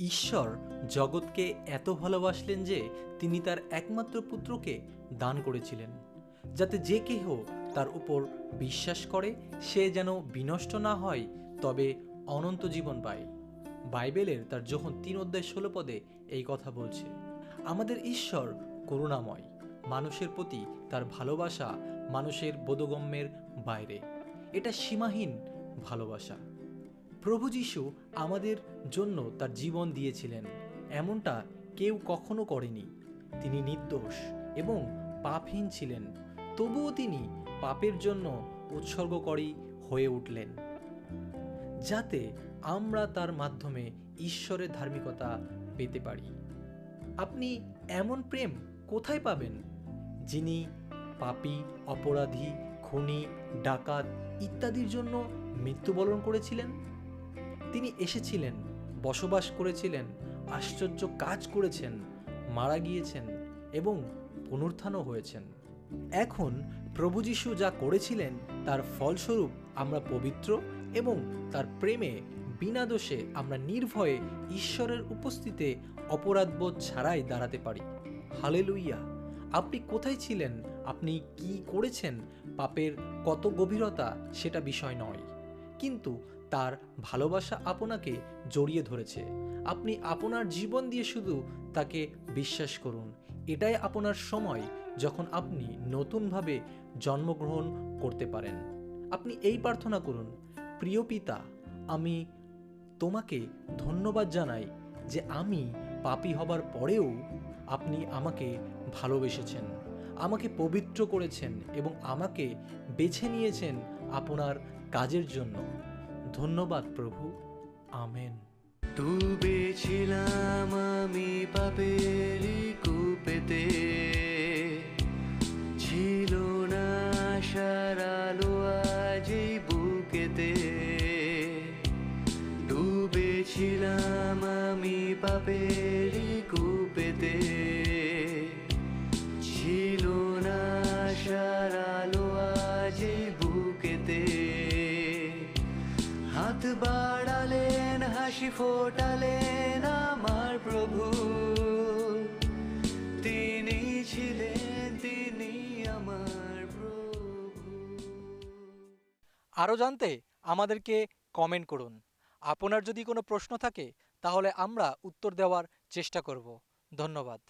ঈশ্বর জগৎকে এত ভালোবাসলেন যে তিনি তার একমাত্র পুত্রকে দান করেছিলেন, যাতে যে কেহ তার উপর বিশ্বাস করে, সে যেন বিনষ্ট না হয়, তবে অনন্ত জীবন পায়। বাইবেলের তার যখন তিন অধ্যায় ষোলো পদে এই কথা বলছে, আমাদের ঈশ্বর করুণাময়, মানুষের প্রতি তার ভালোবাসা মানুষের বোধগম্যের বাইরে। এটা সীমাহীন ভালোবাসা। প্রভু যিশু আমাদের জন্য তার জীবন দিয়েছিলেন। এমনটা কেউ কখনো করেনি। তিনি নির্দোষ এবং পাপহীন ছিলেন। তবুও তিনি পাপের জন্য উৎসর্গকরী হয়ে উঠলেন। যাতে আমরা তার মাধ্যমে ঈশ্বরের ধার্মিকতা পেতে পারি। আপনি এমন প্রেম কোথায় পাবেন? যিনি পাপী, অপরাধী, খুনি, ডাকাত ইত্যাদির জন্য মৃত্যুবরণ করেছিলেন? তিনি এসেছিলেন, বসবাস করেছিলেন, আশ্চর্য কাজ করেছেন, মারা গিয়েছেন এবং পুনরুত্থানও হয়েছেন। এখন প্রভু যিশু যা করেছিলেন তার ফলস্বরূপ আমরা পবিত্র এবং তার প্রেমে বিনা দোষে আমরা নির্ভয়ে ঈশ্বরের উপস্থিতিতে অপরাধবোধ ছাড়াই দাঁড়াতে পারি। হালেলুইয়া! আপনি কোথায় ছিলেন? আপনি কি করেছেন? পাপের কত গভীরতা সেটা বিষয় নয়। কিন্তু তার ভালোবাসা আপনাকে জড়িয়ে ধরেছে। আপনি আপনার জীবন দিয়ে শুধু তাকে বিশ্বাস করুন। এটাই আপনার সময় যখন আপনি নতুনভাবে জন্মগ্রহণ করতে পারেন। আপনি এই প্রার্থনা করুন, প্রিয় পিতা, আমি তোমাকে ধন্যবাদ জানাই যে আমি পাপী হবার পরেও আপনি আমাকে ভালোবেসেছেন, আমাকে পবিত্র করেছেন এবং আমাকে বেছে নিয়েছেন আপনার কাজের জন্য। ধন্যবাদ প্রভু। আমেন। ডুবেছিলাম আমি পাপেরই কূপেতে। ছিল না আলো আজ বুকেতে। ডুবেছিলাম আমি পাপেরই কূপেতে। হাত বাড়ালেন, হাসি ফোটালেন আমার প্রভু। তিনি ছিলেন, তিনি আমার প্রভু। আরও জানতে আমাদেরকে কমেন্ট করুন। আপনার যদি কোনো প্রশ্ন থাকে, তাহলে আমরা উত্তর দেওয়ার চেষ্টা করব। ধন্যবাদ।